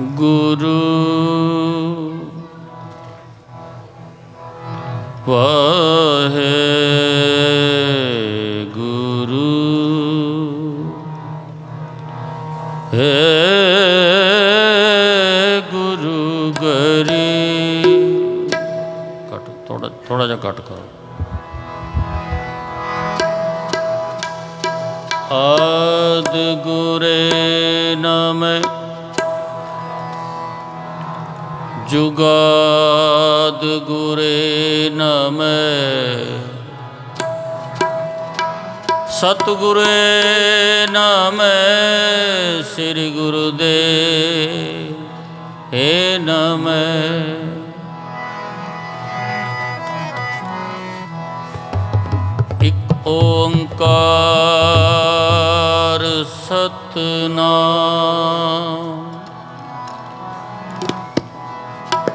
ਗੁਰੂ ਵਾਹੇ ਗੁਰੂ ਹੈ ਗੁਰੂ ਗਰੀ। ਕੱਟ ਥੋੜਾ ਥੋੜਾ ਜਿਹਾ ਕੱਟ ਕਰੋ। ਆਦ ਗੁਰੇ ਨਮੈ ਜੁਗਾਦ ਗੁਰੇ ਨਮੈ। ਸਤਿਗੁਰੇ ਨਾਮੈ ਸ੍ਰੀ ਗੁਰੂ ਦੇ ਏ ਨਮੈ। ਇੱਕ ਓੰਕਾਰ ਸਤਨਾਮ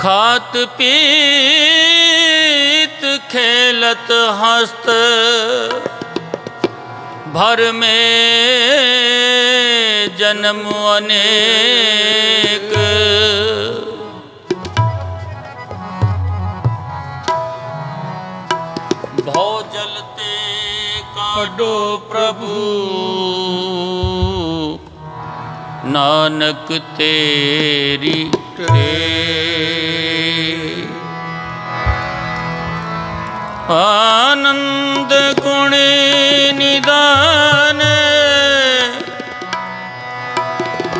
ਖਾਤ ਪੀਤ ਖੇਲਤ ਹਸਤ ਭਰ में जन्म अनेक भव जलते काडो प्रभु ਨਾਨਕ ਤੇਰੀ ਟੇ ਆਨੰਦ ਗੁਣ ਨਿਦਾਨ।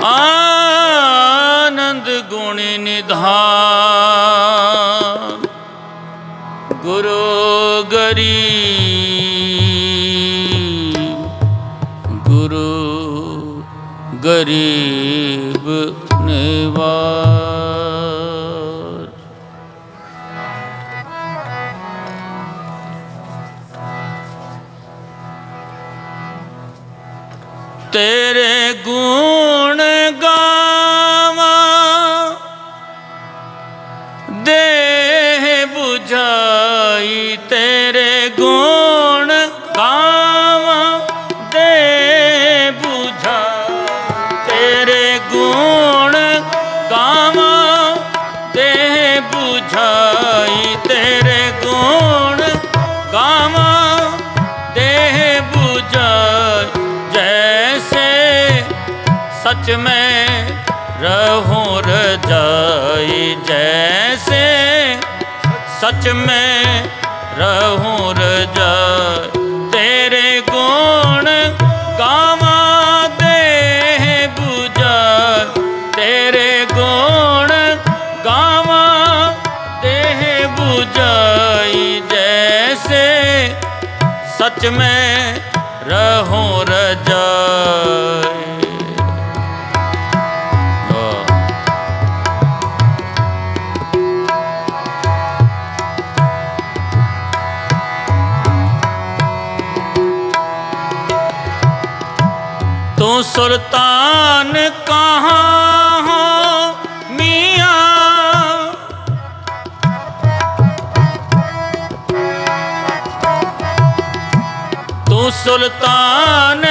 ਆਨੰਦ ਗੁਣ ਨਿਧਾਨ। ਗੁਰੂ ਗਰੀਬ ਗੁਰੂ ਗਰੀਬ ਨਿਵਾਜ सच में रहूं रजाई जैसे सच में रहूं रजाई तेरे गुण गावा देह बुझा तेरे गुण गावा देह बुझाई जैसे सच में रहूं रजाई ਤੂੰ ਸੁਲਤਾਨ ਕਹਾਂ ਹੋ ਮੀਆਂ? ਤੂੰ ਸੁਲਤਾਨ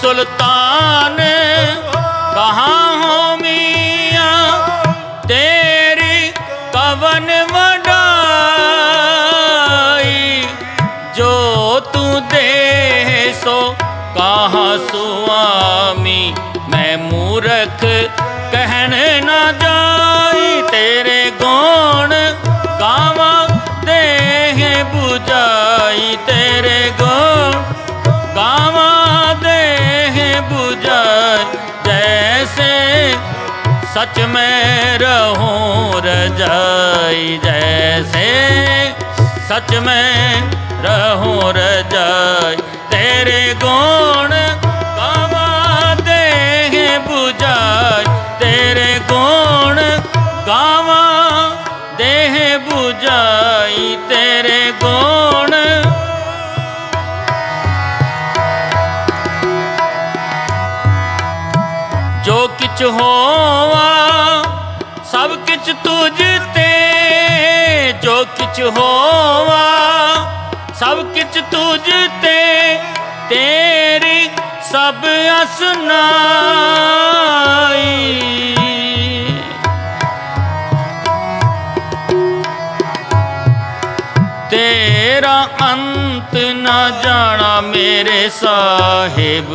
ਸੁਲਤਾਨ, ਕਹਾਂ ਹੋ ਮੀਆਂ, ਤੇਰੀ ਕਵਨ ਵਡਾਈ, ਜੋ ਤੂੰ ਦੇ ਸੋ, ਕਹਾਂ ਸੁਆਮੀ, ਮੈਂ ਮੂਰਖ ਕਹਿਣ ਨਾ ਜਾਈ, ਤੇਰੇ ਗੁਣ ਗਾਵਾਂ ਦੇਹ 부자이 때를 거 जैसे सच में रहूं रजाई जैसे सच में रहूं रजाई तेरे गुण गावा देह बुझाई तेरे गुण गावा देह बुझाई ਚ ਕਿਛ ਹੋਵਾ, ਸਭ ਕਿਛ ਤੁਝ ਤੇ ਜੋ ਕਿਛ ਹੋਵਾ, ਸਭ ਕਿਛ ਤੁਝ ਤੇ ਤੇਰੀ ਸਭ ਅਸਨਾਈ। ਤੇਰਾ ਅੰਤ ਨਾ ਜਾਣਾ ਮੇਰੇ ਸਾਹਿਬ।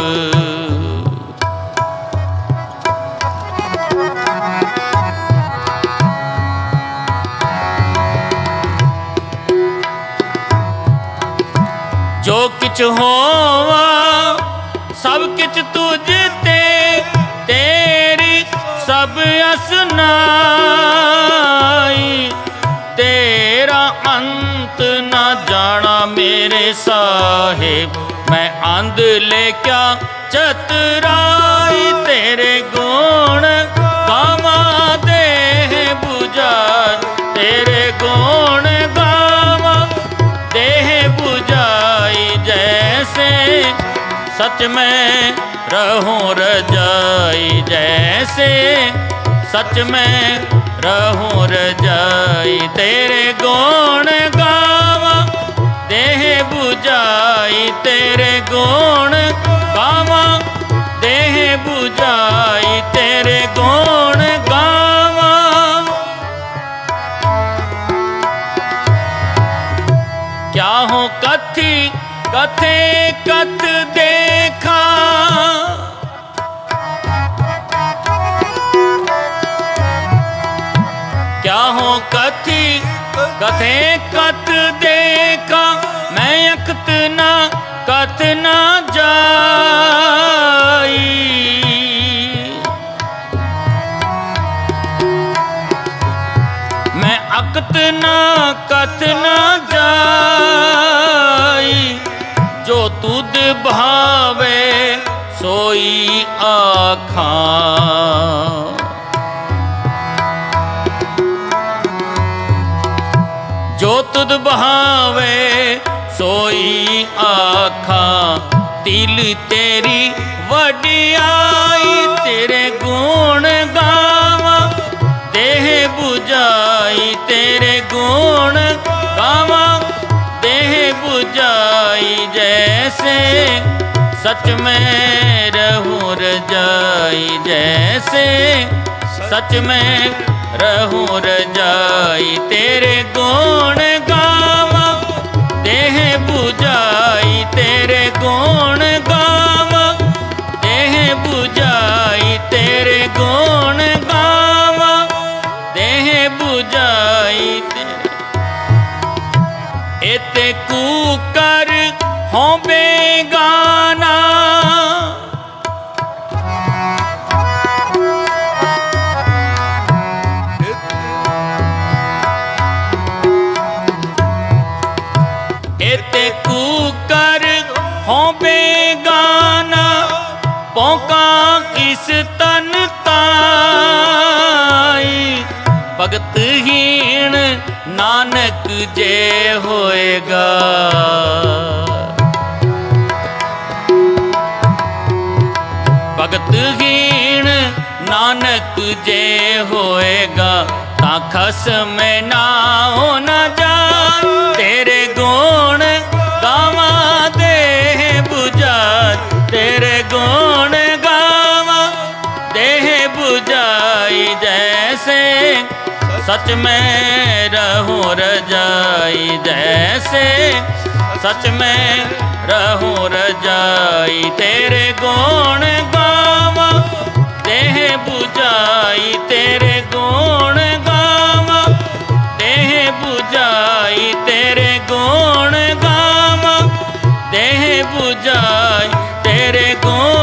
ਜੋ ਕਿਛ ਹੋਵਾ, ਸਭ ਕਿਛ ਤੁਝ ਤੇ, ਤੇਰੀ ਸਭ ਅਸਨਾਈ ਤੇਰਾ ਅੰਤ ਨਾ ਜਾਣਾ ਮੇਰੇ ਸਾਹਿਬ, ਮੈਂ ਅੰਧ ਲੇਕਿਆ ਚਤਰਾ सच में रहूं रजाई जैसे सच में रहूं रजाई तेरे गुण गावा देह बुझाई तेरे गुण गावा देह बुझाई तेरे गुण गावा क्या हो कथी कथे कथ ਕਾਹੋਂ ਕਥੀ, ਕਥੇ ਕਤ ਦੇਖਾ, ਮੈਂ ਅਕਤ ਨਾ ਕਤ ਨਾ ਜਾਈ। ਮੈਂ ਅਕਤ ਨਾ ਕਤ ਨਾ ਜਾਈ, ਜੋ ਤੁਧ ਭਾਵੇ ਸੋਈ ਆਖਾਂ। ਦੁੱਧ ਬਹਾਵੇ ਸੋਈ ਆਖਾ, ਤਿਲ ਤੇਰੀ ਵਡਿਆਈ, ਤੇਰੇ ਗੁਣ ਗਾਵਾਂ, ਦੇਹ 부ਜਾਈ ਤੇਰੇ ਗੁਣ ਗਾਵਾਂ, ਦੇਹ 부ਜਾਈ ਜੈਸੇ ਸੱਚ ਮੈਂ ਰਹੂ ਰਜਾਈ ਜੈਸੇ ਸੱਚ ਮੈਂ ਰਹੂ ਰਜਾਈ, ਤੇਰੇ ਗੁਣ ਹੈ ਕੂਕਰ ਹੋਵੇ ਗਾਨਾ। ਇਤੇ ਕੂਕਰ ਹੋਵੇ ਗਾਨਾ ਪੌਕਾ ਭਗਤ ਨਾਨਕ ਜੇ ਹੋਏਗਾ। ਭਗਤ ਹੀਣ ਨਾਨਕ ਜੇ ਹੋਏਗਾ, ਤਾਂ ਖਸਮ ਨਾ ਹੋਣਾ ਜਾਣ। ਤੇਰੇ ਗੁਣ ਗਾਵਾਂ ਦੇ 부ਜਾ ਤੇਰੇ ਗੁਣ ਗਾਵਾਂ ਦੇ 부ਜਾਈ ਜੈਸੇ सच में रहो रजाई जैसे सच में रहो रजाई तेरे गुण गावा देह बुझाई तेरे गुण गावा देह बुझाई तेरे गुण गावा देह बुझाई तेरे गुण